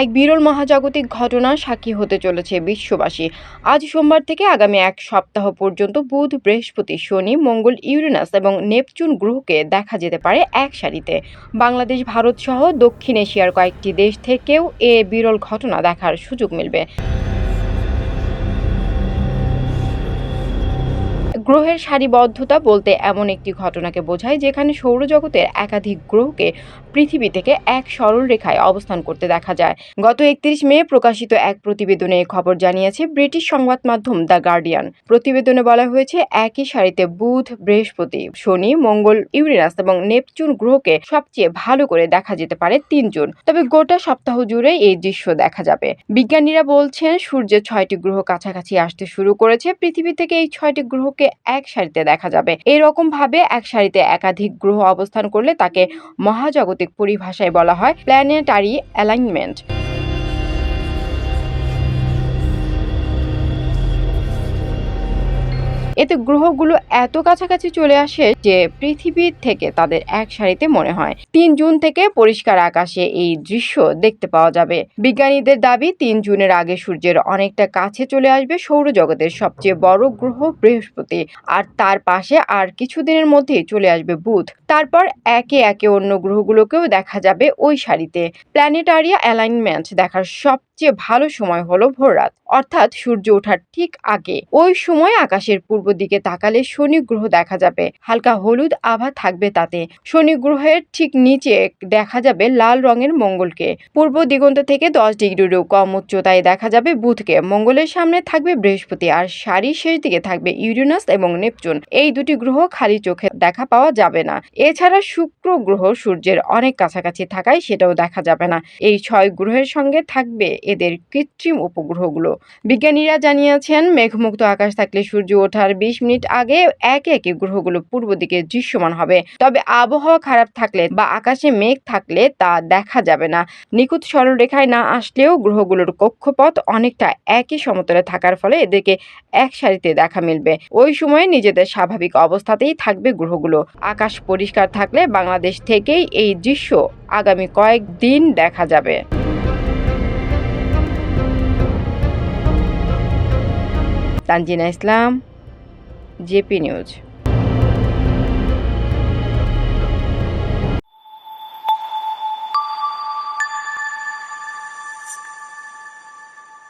এক বিরল মহাজাগতিক ঘটনা সাক্ষী হতে চলেছে বিশ্ববাসী। আজ সোমবার থেকে আগামী এক সপ্তাহ পর্যন্ত বুধ, বৃহস্পতি, শনি, মঙ্গল, ইউরেনাস এবং নেপচুন গ্রহকে দেখা যেতে পারে এক সারিতে। বাংলাদেশ, ভারত সহ দক্ষিণ এশিয়ার কয়েকটি দেশ থেকেও এ বিরল ঘটনা দেখার সুযোগ মিলবে। গ্রহের সারিবদ্ধতা বলতে এমন একটি ঘটনাকে বোঝায় যেখানে সৌরজগতের একাধিক গ্রহকে পৃথিবী থেকে এক সরল রেখায় অবস্থান করতে দেখা যায়। গত একত্রিশ মে প্রকাশিত এক প্রতিবেদনে খবর জানিয়েছে ব্রিটিশ সংবাদ মাধ্যম দ্য গার্ডিয়ান। প্রতিবেদনে বলা হয়েছে, একই সারিতে বুধ, বৃহস্পতি, শনি, মঙ্গল, ইউরেনাস এবং নেপচুন গ্রহকে সবচেয়ে ভালো করে দেখা যেতে পারে তিনজন। তবে গোটা সপ্তাহ জুড়ে এই দৃশ্য দেখা যাবে। বিজ্ঞানীরা বলছেন, সূর্যের ছয়টি গ্রহ কাছাকাছি আসতে শুরু করেছে। পৃথিবী থেকে এই ছয়টি গ্রহকে এক সারিতে দেখা যাবে। এরকম ভাবে এক সারিতে একাধিক গ্রহ অবস্থান করলে তাকে মহাজাগতিক পরিভাষায় বলা হয় প্ল্যানেটারি অ্যালাইনমেন্ট এতে গ্রহগুলো এত কাছাকাছি চলে আসে যে পৃথিবীর থেকে তাদের এক সারিতে মনে হয়। তিন জুন থেকে পরিষ্কার আকাশে এই দৃশ্য দেখতে পাওয়া যাবে। বিজ্ঞানীদের দাবি, তিন জুনের আগে সূর্যের অনেকটা কাছে চলে আসবে সৌরজগতের সবচেয়ে বড় গ্রহ বৃহস্পতি। আর তার পাশে আর কিছুদিনের মধ্যেই চলে আসবে বুধ। তারপর একে একে অন্য গ্রহগুলোকেও দেখা যাবে ওই সারিতে। প্ল্যানেটারিয়া অ্যালাইনমেন্ট দেখার সবচেয়ে ভালো সময় হলো ভোররাত। অর্থাৎ সূর্য ওঠার ঠিক আগে। ওই সময় আকাশের পূর্ব দিকে তাকালে শনি গ্রহ দেখা যাবে। হালকা হলুদ আভা থাকবে তাতে। শনি গ্রহের ঠিক নিচে দেখা যাবে লাল রঙের মঙ্গলকে। পূর্ব দিগন্ত থেকে দশ ডিগ্রিরও কম উচ্চতায় দেখা যাবে বুধকে। মঙ্গলের সামনে থাকবে বৃহস্পতি আর সারির শেষ দিকে থাকবে ইউরেনাস এবং নেপচুন। এই দুটি গ্রহ খালি চোখে দেখা পাওয়া যাবে না। এছাড়া শুক্র গ্রহ সূর্যের অনেক কাছাকাছি থাকায় সেটাও দেখা যাবে না। এই ছয় গ্রহের সঙ্গে থাকবে এদের কৃত্রিম উপগ্রহগুলো। বিজ্ঞানীরা জানিয়েছেন, মেঘমুক্ত আকাশ থাকলে সূর্য ওঠার বিশ মিনিট আগে একে একে গ্রহগুলো পূর্ব দিকে দৃশ্যমান হবে। তবে আবহাওয়া খারাপ থাকলে বা আকাশে মেঘ থাকলে তা দেখা যাবে না। নিখুঁত সরলরেখায় না আসলেও গ্রহগুলোর কক্ষপথ অনেকটা একই সমতলে থাকার ফলে এদেরকে এক সারিতে দেখা মিলবে। ওই সময়ে নিজেদের স্বাভাবিক অবস্থাতেই থাকবে গ্রহগুলো। আকাশ পরিষ্কার থাকলে বাংলাদেশ থেকেই এই দৃশ্য আগামী কয়েক দিন দেখা যাবে। Tanzina Islam JP news.